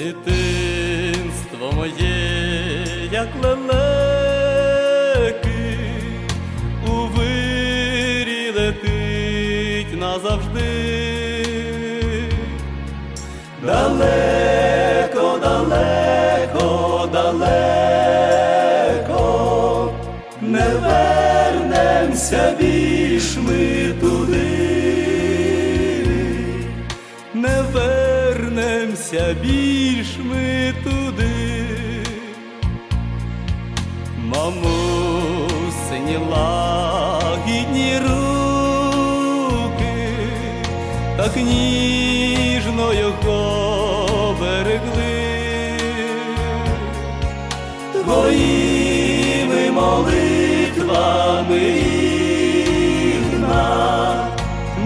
Дитинство моє, як лелеки, у вирі летить назавжди. Далеко, далеко, далеко, не вернемося більш ми туди, вернемося більш ми туди. Мамусині лагідні руки, так ніжно його берегли, твоїми молитвами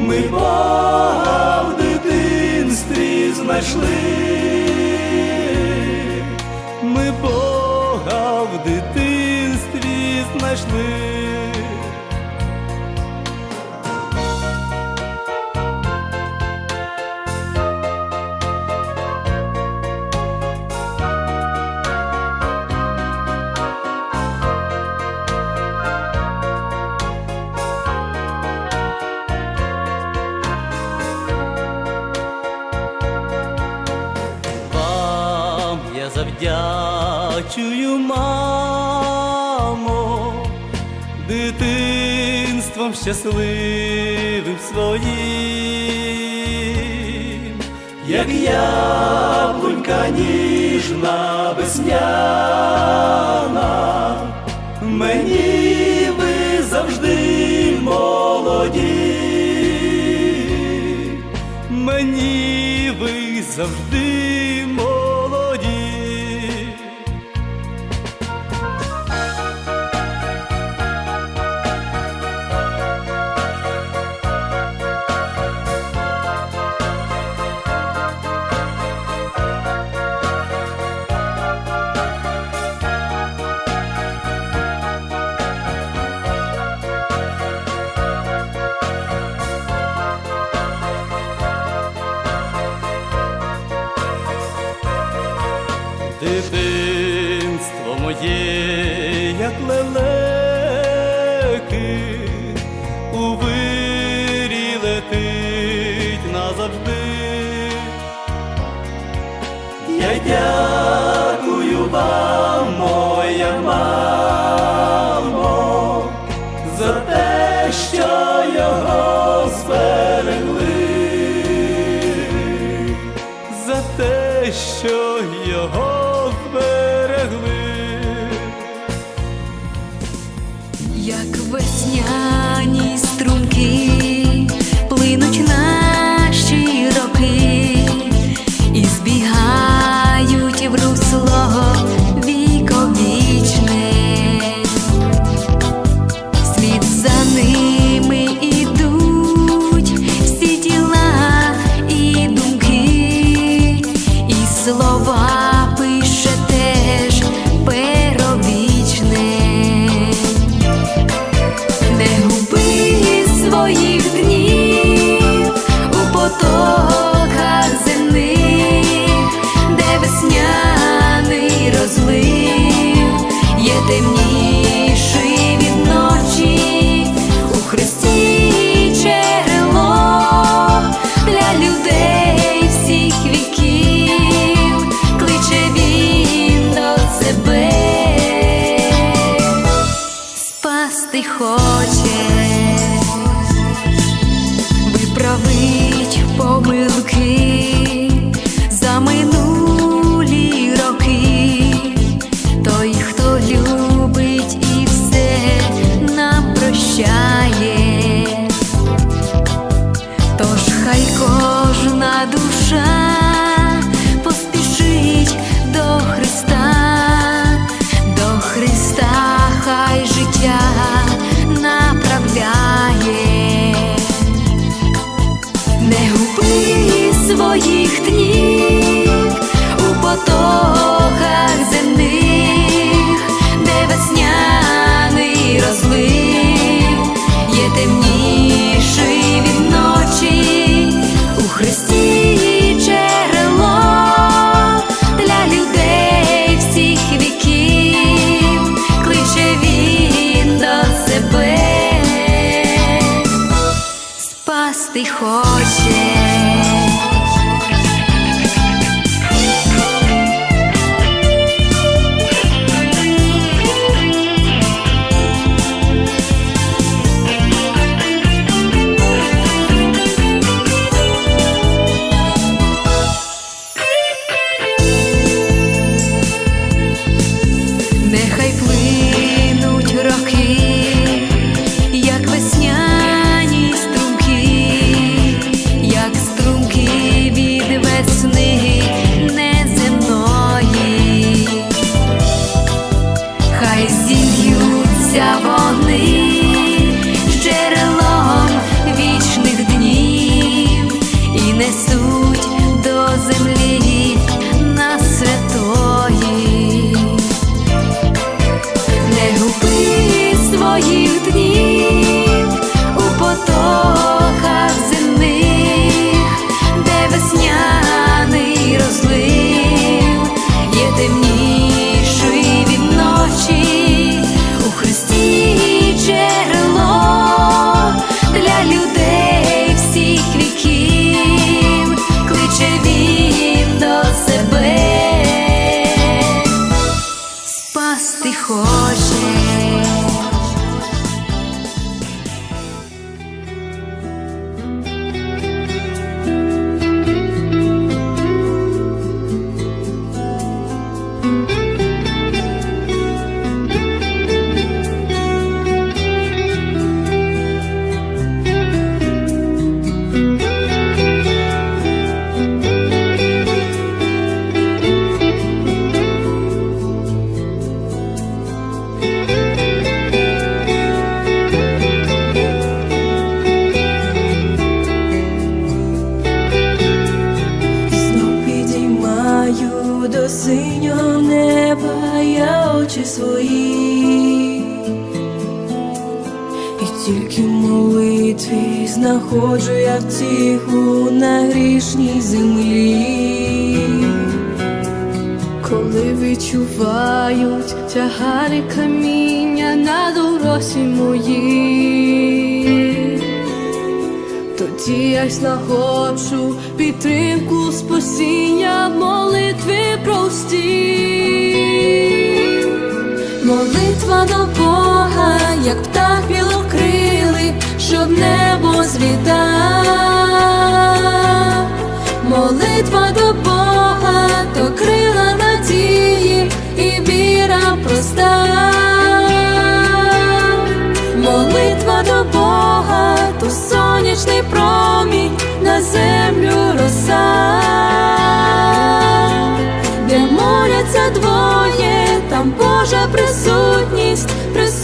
ми Бога знайшли. Ми Бога в дитинстві знайшли. Завдячую, мамо, дитинством щасливим своїм, як яблунька ніжна весняна, мені ви завжди молоді. Мені ви завжди лелеки, у вирі летить назавжди. Я дякую вам, моя мамо, знаходжу я втіху на грішній землі. Коли відчувають тягари каміння на дорозі моїй. Тоді я знаходжу підтримку спасіння в молитві прості. Молитва до Бога, як птах білокрилий, що в небо зліта. Молитва до Бога, то крила надії і віра проста. Молитва до Бога, то сонячний промінь на землю роса, де моляться двоє, там Божа присутність, присутність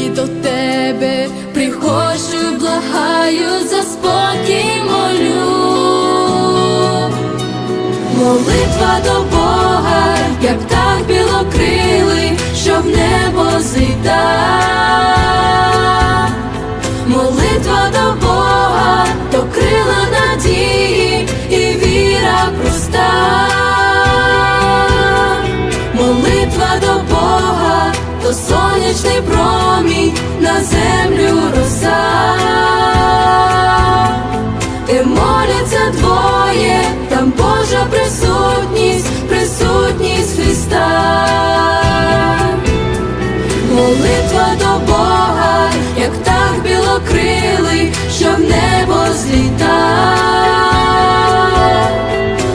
Тільки до тебе приходжу, благаю за спокій молю. Молитва до Бога, як птах білокрилий, що в небо зліта. Молитва до Бога, то крила надії і віра проста. Молитва до Бога, сонячний промінь на землю роса де моляться двоє, там Божа присутність, присутність Христа. Молитва до Бога, як птах білокрилий, що в небо зліта.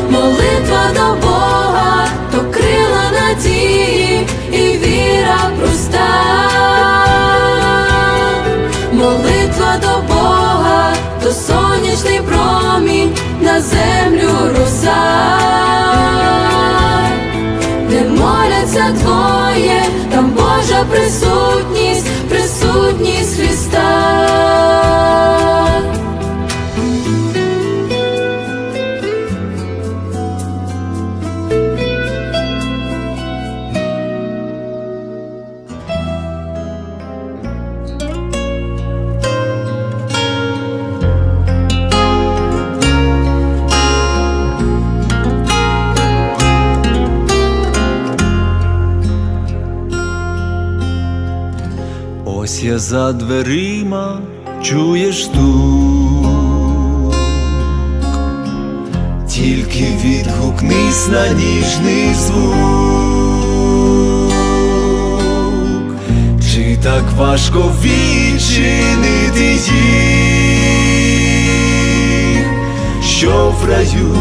Молитва до Бога, присутність За дверима, чуєш стук, тільки відгукнись на ніжний звук, чи так важко відчинити їх, що в раю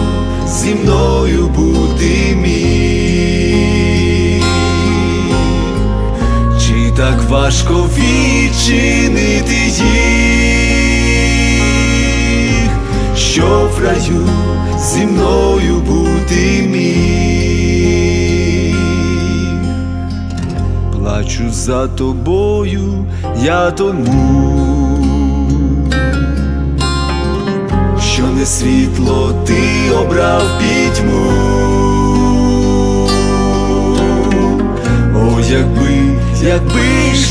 зі мною бути міг. Так важко відчинити їх, що в раю зі мною бути міг? Плачу за тобою, я тому, що не світло ти обрав пітьму. О, якби, якби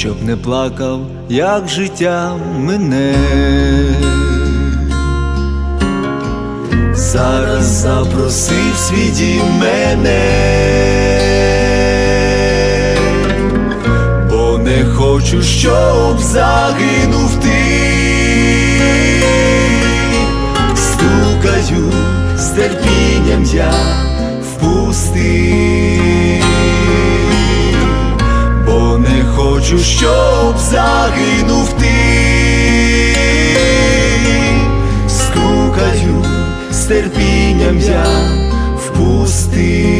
Щоб не плакав, як життя мене. Зараз запросив свій дім мене, бо не хочу, щоб загинув ти. Стукаю з терпінням я впусти хочу, щоб загинув ти. Стукаю з терпінням я впусти.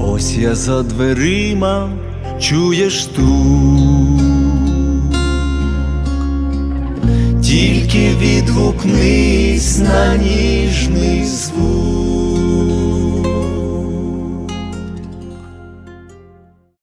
Ось я за дверима, чуєш стук, тільки відгукнись на ніжний звук.